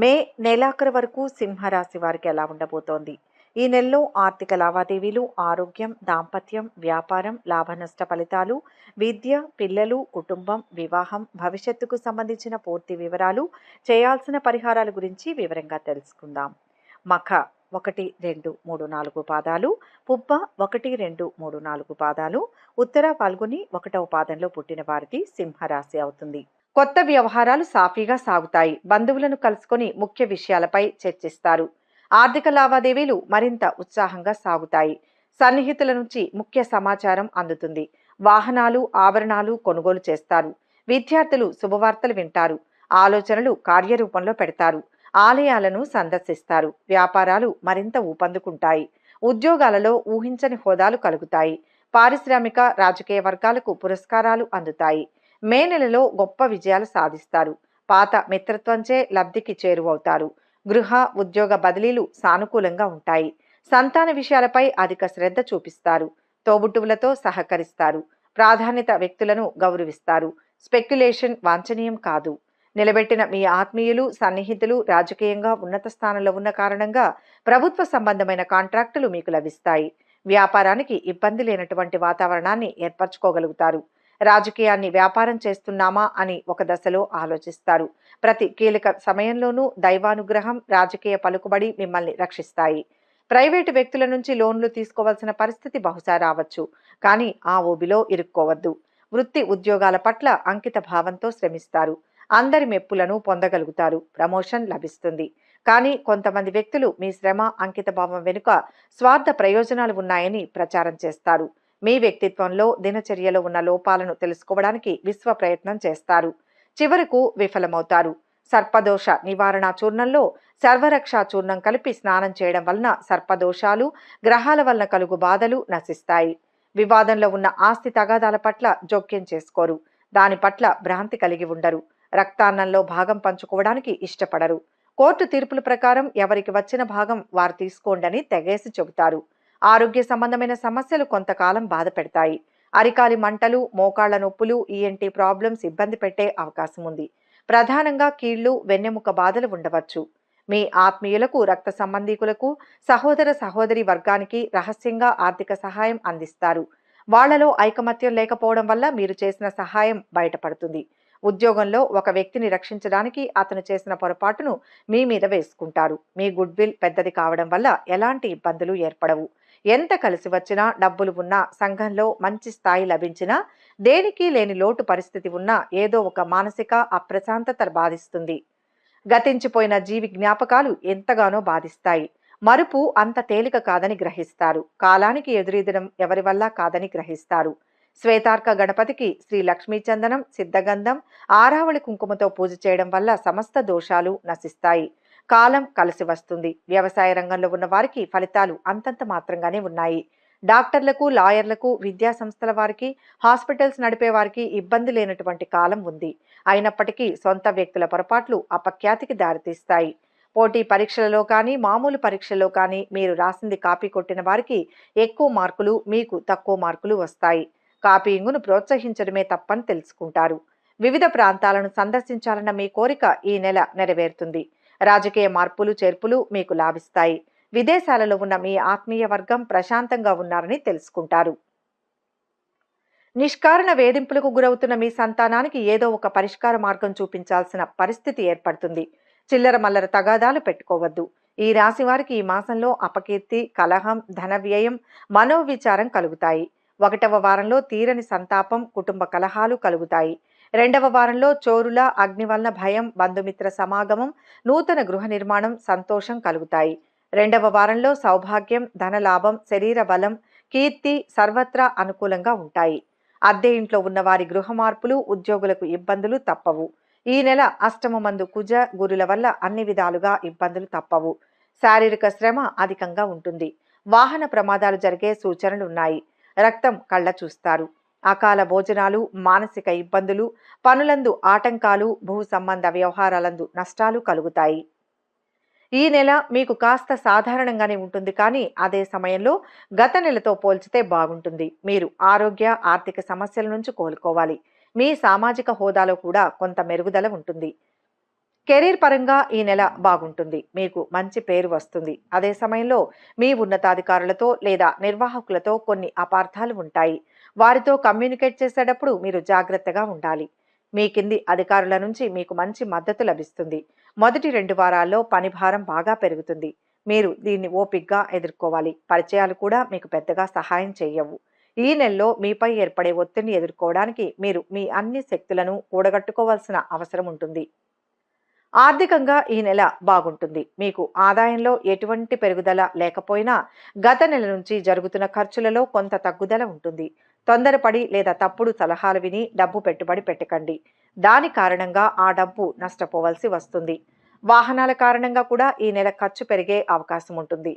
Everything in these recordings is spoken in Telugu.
మే నెలాఖరు వరకు సింహరాశి వారికి ఎలా ఉండబోతోంది? ఈ నెలలో ఆర్థిక లావాదేవీలు ఆరోగ్యం దాంపత్యం వ్యాపారం లాభ నష్ట ఫలితాలు విద్య పిల్లలు కుటుంబం వివాహం భవిష్యత్తుకు సంబంధించిన పూర్తి వివరాలు చేయాల్సిన పరిహారాల గురించి వివరంగా తెలుసుకుందాం. మఖ ఒకటి రెండు మూడు నాలుగు పాదాలు పుబ్బ ఒకటి రెండు మూడు నాలుగు పాదాలు ఉత్తర పాల్గొని ఒకటవ పాదంలో పుట్టిన వారిది సింహరాశి అవుతుంది. కొత్త వ్యవహారాలు సాఫీగా సాగుతాయి. బంధువులను కలుసుకొని ముఖ్య విషయాలపై చర్చిస్తారు. ఆర్థిక లావాదేవీలు మరింత ఉత్సాహంగా సాగుతాయి. సన్నిహితుల నుంచి ముఖ్య సమాచారం అందుతుంది. వాహనాలు ఆభరణాలు కొనుగోలు చేస్తారు. విద్యార్థులు శుభవార్తలు వింటారు. ఆలోచనలు కార్యరూపంలో పెడతారు. ఆలయాలను సందర్శిస్తారు. వ్యాపారాలు మరింత ఊపందుకుంటాయి. ఉద్యోగాలలో ఊహించని హోదాలు కలుగుతాయి. పారిశ్రామిక రాజకీయ వర్గాలకు పురస్కారాలు అందుతాయి. మే నెలలో గొప్ప విజయాలు సాధిస్తారు. పాత మిత్రత్వంచే లబ్ధికి చేరువవుతారు. గృహ ఉద్యోగ బదిలీలు సానుకూలంగా ఉంటాయి. సంతాన విషయాలపై అధిక శ్రద్ధ చూపిస్తారు. తోబుట్టువులతో సహకరిస్తారు. ప్రాధాన్యత వ్యక్తులను గౌరవిస్తారు. స్పెక్యులేషన్ వాంఛనీయం కాదు. నిలబెట్టిన మీ ఆత్మీయులు సన్నిహితులు రాజకీయంగా ఉన్నత స్థానంలో ఉన్న కారణంగా ప్రభుత్వ సంబంధమైన కాంట్రాక్టులు మీకు లభిస్తాయి. వ్యాపారానికి ఇబ్బంది లేనటువంటి వాతావరణాన్ని ఏర్పరచుకోగలుగుతారు. రాజకీయాన్ని వ్యాపారం చేస్తున్నామా అని ఒక దశలో ఆలోచిస్తారు. ప్రతి కీలక సమయంలోనూ దైవానుగ్రహం రాజకీయ పలుకుబడి మిమ్మల్ని రక్షిస్తాయి. ప్రైవేటు వ్యక్తుల నుంచి లోన్లు తీసుకోవాల్సిన పరిస్థితి బహుశా రావచ్చు కానీ ఆ ఊబిలో ఇరుక్కోవద్దు. వృత్తి ఉద్యోగాల పట్ల అంకిత భావంతో శ్రమిస్తారు. అందరి మెప్పులను పొందగలుగుతారు ప్రమోషన్ లభిస్తుంది. కానీ కొంతమంది వ్యక్తులు మీ శ్రమ అంకిత భావం వెనుక స్వార్థ ప్రయోజనాలు ఉన్నాయని ప్రచారం చేస్తారు. మీ వ్యక్తిత్వంలో దినచర్యలో ఉన్న లోపాలను తెలుసుకోవడానికి విశ్వ ప్రయత్నం చేస్తారు. చివరకు విఫలమవుతారు. సర్పదోష నివారణ చూర్ణంలో సర్వరక్ష చూర్ణం కలిపి స్నానం చేయడం వలన సర్పదోషాలు గ్రహాల వలన కలుగు బాధలు నశిస్తాయి. వివాదంలో ఉన్న ఆస్తి తగాదాల పట్ల జోక్యం చేసుకోరు. దాని పట్ల భ్రాంతి కలిగి ఉండరు. రక్తాన్నంలో భాగం పంచుకోవడానికి ఇష్టపడరు. కోర్టు తీర్పుల ప్రకారం ఎవరికి వచ్చిన భాగం వారు తీసుకోండని తెగేసి చెబుతారు. ఆరోగ్య సంబంధమైన సమస్యలు కొంతకాలం బాధ పెడతాయి అరికాలి మంటలు మోకాళ్ళ నొప్పులు ఈఎన్టీ ప్రాబ్లమ్స్ ఇబ్బంది పెట్టే అవకాశం ఉంది. ప్రధానంగా కీళ్ళు వెన్నెముక బాధలు ఉండవచ్చు. మీ ఆత్మీయులకు రక్త సంబంధీకులకు సహోదర సహోదరి వర్గానికి రహస్యంగా ఆర్థిక సహాయం అందిస్తారు. వాళ్ళలో ఐకమత్యం లేకపోవడం వల్ల మీరు చేసిన సహాయం బయటపడుతుంది. ఉద్యోగంలో ఒక వ్యక్తిని రక్షించడానికి అతను చేసిన పొరపాటును మీ మీద వేసుకుంటారు. మీ గుడ్ విల్ పెద్దది కావడం వల్ల ఎలాంటి ఇబ్బందులు ఏర్పడవు. ఎంత కలిసి వచ్చినా డబ్బులు ఉన్నా సంఘంలో మంచి స్థాయి లభించినా దేనికి లేని లోటు పరిస్థితి ఉన్నా ఏదో ఒక మానసిక అప్రశాంతత బాధిస్తుంది. గతించిపోయిన జీవి జ్ఞాపకాలు ఎంతగానో బాధిస్తాయి. మరుపు అంత తేలిక కాదని గ్రహిస్తారు. కాలానికి ఎదురీదడం ఎవరి వల్ల కాదని గ్రహిస్తారు. శ్వేతార్క గణపతికి శ్రీ లక్ష్మీచందనం సిద్ధగంధం ఆరావళి కుంకుమతో పూజ చేయడం వల్ల సమస్త దోషాలు నశిస్తాయి. కాలం కలిసి వస్తుంది. వ్యవసాయ రంగంలో ఉన్న వారికి ఫలితాలు అంతంత మాత్రంగానే ఉన్నాయి. డాక్టర్లకు లాయర్లకు విద్యా సంస్థల వారికి హాస్పిటల్స్ నడిపే వారికి ఇబ్బంది లేనటువంటి కాలం ఉంది. అయినప్పటికీ సొంత వ్యక్తుల పొరపాట్లు అపఖ్యాతికి దారితీస్తాయి. పోటీ పరీక్షలలో కానీ మామూలు పరీక్షల్లో కానీ మీరు రాసింది కాపీ కొట్టిన వారికి ఎక్కువ మార్కులు మీకు తక్కువ మార్కులు వస్తాయి. కాపీయింగును ప్రోత్సహించడమే తప్పని తెలుసుకుంటారు. వివిధ ప్రాంతాలను సందర్శించాలన్న మీ కోరిక ఈ నెల నెరవేరుతుంది. రాజకీయ మార్పులు చేర్పులు మీకు లాభిస్తాయి. విదేశాలలో ఉన్న మీ ఆత్మీయ వర్గం ప్రశాంతంగా ఉన్నారని తెలుసుకుంటారు. నిష్కారణ వేధింపులకు గురవుతున్న మీ సంతానానికి ఏదో ఒక పరిష్కార మార్గం చూపించాల్సిన పరిస్థితి ఏర్పడుతుంది. చిల్లర మల్లర తగాదాలు పెట్టుకోవద్దు. ఈ రాశి వారికి ఈ మాసంలో అపకీర్తి కలహం ధన వ్యయం మనోవిచారం కలుగుతాయి. ఒకటవ వారంలో తీరని సంతాపం కుటుంబ కలహాలు కలుగుతాయి. రెండవ వారంలో చోరుల అగ్ని వలన భయం బంధుమిత్ర సమాగమం నూతన గృహ నిర్మాణం సంతోషం కలుగుతాయి. రెండవ వారంలో సౌభాగ్యం ధనలాభం శరీర బలం కీర్తి సర్వత్రా అనుకూలంగా ఉంటాయి. అద్దె ఇంట్లో ఉన్న వారి గృహ మార్పులు ఉద్యోగులకు ఇబ్బందులు తప్పవు. ఈ నెల అష్టమ మందు కుజ గురుల వల్ల అన్ని విధాలుగా ఇబ్బందులు తప్పవు. శారీరక శ్రమ అధికంగా ఉంటుంది. వాహన ప్రమాదాలు జరిగే సూచనలు ఉన్నాయి రక్తం కళ్ళ చూస్తారు. అకాల భోజనాలు మానసిక ఇబ్బందులు పనులందు ఆటంకాలు భూ సంబంధ వ్యవహారాలందు నష్టాలు కలుగుతాయి. ఈ నెల మీకు కాస్త సాధారణంగానే ఉంటుంది కానీ అదే సమయంలో గత నెలతో పోల్చితే బాగుంటుంది. మీరు ఆరోగ్య ఆర్థిక సమస్యల నుంచి కోలుకోవాలి. మీ సామాజిక హోదాలో కూడా కొంత మెరుగుదల ఉంటుంది. కెరీర్ పరంగా ఈ నెల బాగుంటుంది. మీకు మంచి పేరు వస్తుంది. అదే సమయంలో మీ ఉన్నతాధికారులతో లేదా నిర్వాహకులతో కొన్ని అపార్థాలు ఉంటాయి. వారితో కమ్యూనికేట్ చేసేటప్పుడు మీరు జాగ్రత్తగా ఉండాలి. మీ కింది అధికారుల నుంచి మీకు మంచి మద్దతు లభిస్తుంది. మొదటి రెండు వారాల్లో పని భారం బాగా పెరుగుతుంది. మీరు దీన్ని ఓపిగ్గా ఎదుర్కోవాలి. పరిచయాలు కూడా మీకు పెద్దగా సహాయం చేయవు ఈ నెలలో మీపై ఏర్పడే ఒత్తిడిని ఎదుర్కోవడానికి మీరు మీ అన్ని శక్తులను కూడగట్టుకోవాల్సిన అవసరం ఉంటుంది. ఆర్థికంగా ఈ నెల బాగుంటుంది. మీకు ఆదాయంలో ఎటువంటి పెరుగుదల లేకపోయినా గత నెల నుంచి జరుగుతున్న ఖర్చులలో కొంత తగ్గుదల ఉంటుంది. తొందరపడి లేదా తప్పుడు సలహాలు విని డబ్బు పెట్టుబడి పెట్టకండి. దాని కారణంగా ఆ డబ్బు నష్టపోవలసి వస్తుంది. వాహనాల కారణంగా కూడా ఈ నెల ఖర్చు పెరిగే అవకాశం ఉంటుంది.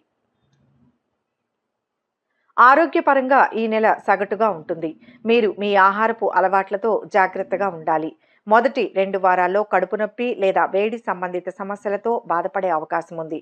ఆరోగ్యపరంగా ఈ నెల సగటుగా ఉంటుంది. మీరు మీ ఆహారపు అలవాట్లతో జాగ్రత్తగా ఉండాలి. మొదటి రెండు వారాల్లో కడుపు నొప్పి లేదా వేడి సంబంధిత సమస్యలతో బాధపడే అవకాశం ఉంది.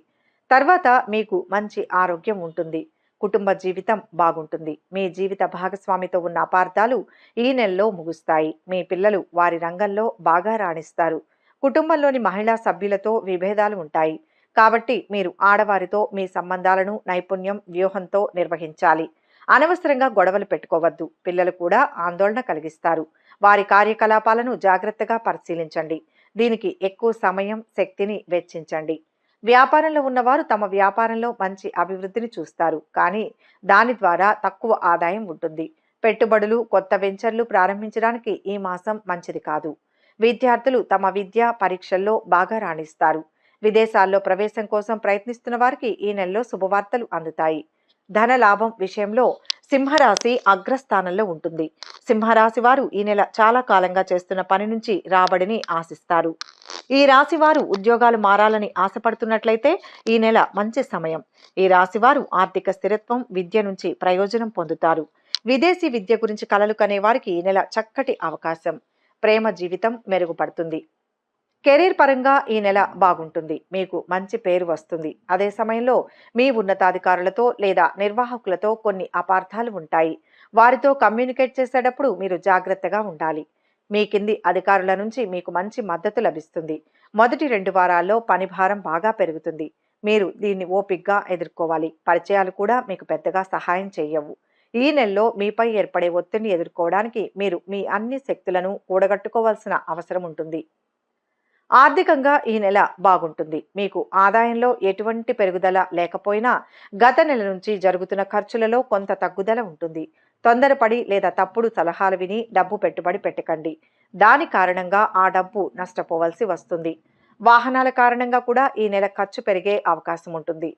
తర్వాత మీకు మంచి ఆరోగ్యం ఉంటుంది. కుటుంబ జీవితం బాగుంటుంది. మీ జీవిత భాగస్వామితో ఉన్న అపార్థాలు ఈ నెలలో ముగుస్తాయి. మీ పిల్లలు వారి రంగంలో బాగా రాణిస్తారు. కుటుంబంలోని మహిళా సభ్యులతో విభేదాలు ఉంటాయి. కాబట్టి మీరు ఆడవారితో మీ సంబంధాలను నైపుణ్యం వ్యూహంతో నిర్వహించాలి. అనవసరంగా గొడవలు పెట్టుకోవద్దు. పిల్లలు కూడా ఆందోళన కలిగిస్తారు. వారి కార్యకలాపాలను జాగ్రత్తగా పరిశీలించండి. దీనికి ఎక్కువ సమయం శక్తిని వెచ్చించండి. వ్యాపారంలో ఉన్నవారు తమ వ్యాపారంలో మంచి అభివృద్ధిని చూస్తారు. కానీ దాని ద్వారా తక్కువ ఆదాయం ఉంటుంది. పెట్టుబడులు కొత్త వెంచర్లు ప్రారంభించడానికి ఈ మాసం మంచిది కాదు. విద్యార్థులు తమ విద్యా పరీక్షల్లో బాగా రాణిస్తారు. విదేశాల్లో ప్రవేశం కోసం ప్రయత్నిస్తున్న వారికి ఈ నెలలో శుభవార్తలు అందుతాయి. ధన లాభం విషయంలో సింహరాశి అగ్రస్థానంలో ఉంటుంది. సింహరాశి వారు ఈ నెల చాలా కాలంగా చేస్తున్న పని నుంచి రాబడిని ఆశిస్తారు. ఈ రాశి వారు ఉద్యోగాలు మారాలని ఆశపడుతున్నట్లయితే ఈ నెల మంచి సమయం. ఈ రాశి వారు ఆర్థిక స్థిరత్వం విద్య నుంచి ప్రయోజనం పొందుతారు. విదేశీ విద్య గురించి కలలు కనే వారికి ఈ నెల చక్కటి అవకాశం. ప్రేమ జీవితం మెరుగుపడుతుంది. కెరీర్ పరంగా ఈ నెల బాగుంటుంది. మీకు మంచి పేరు వస్తుంది. అదే సమయంలో మీ ఉన్నతాధికారులతో లేదా నిర్వాహకులతో కొన్ని అపార్థాలు ఉంటాయి. వారితో కమ్యూనికేట్ చేసేటప్పుడు మీరు జాగ్రత్తగా ఉండాలి. మీ కింది అధికారుల నుంచి మీకు మంచి మద్దతు లభిస్తుంది. మొదటి రెండు వారాల్లో పని భారం బాగా పెరుగుతుంది. మీరు దీన్ని ఓపిగ్గా ఎదుర్కోవాలి. పరిచయాలు కూడా మీకు పెద్దగా సహాయం చేయవు ఈ నెలలో మీపై ఏర్పడే ఒత్తిడిని ఎదుర్కోవడానికి మీరు మీ అన్ని శక్తులను కూడగట్టుకోవాల్సిన అవసరం ఉంటుంది. ఆర్థికంగా ఈ నెల బాగుంటుంది. మీకు ఆదాయంలో ఎటువంటి పెరుగుదల లేకపోయినా గత నెల నుంచి జరుగుతున్న ఖర్చులలో కొంత తగ్గుదల ఉంటుంది. తొందరపడి లేదా తప్పుడు సలహాలు విని డబ్బు పెట్టుబడి పెట్టకండి. దాని కారణంగా ఆ డబ్బు నష్టపోవలసి వస్తుంది. వాహనాల కారణంగా కూడా ఈ నెల ఖర్చు పెరిగే అవకాశం ఉంటుంది.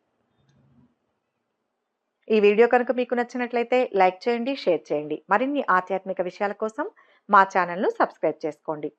ఈ వీడియో కనుక మీకు నచ్చినట్లయితే లైక్ చేయండి షేర్ చేయండి. మరిన్ని ఆధ్యాత్మిక విషయాల కోసం మా ఛానల్ను సబ్స్క్రైబ్ చేసుకోండి.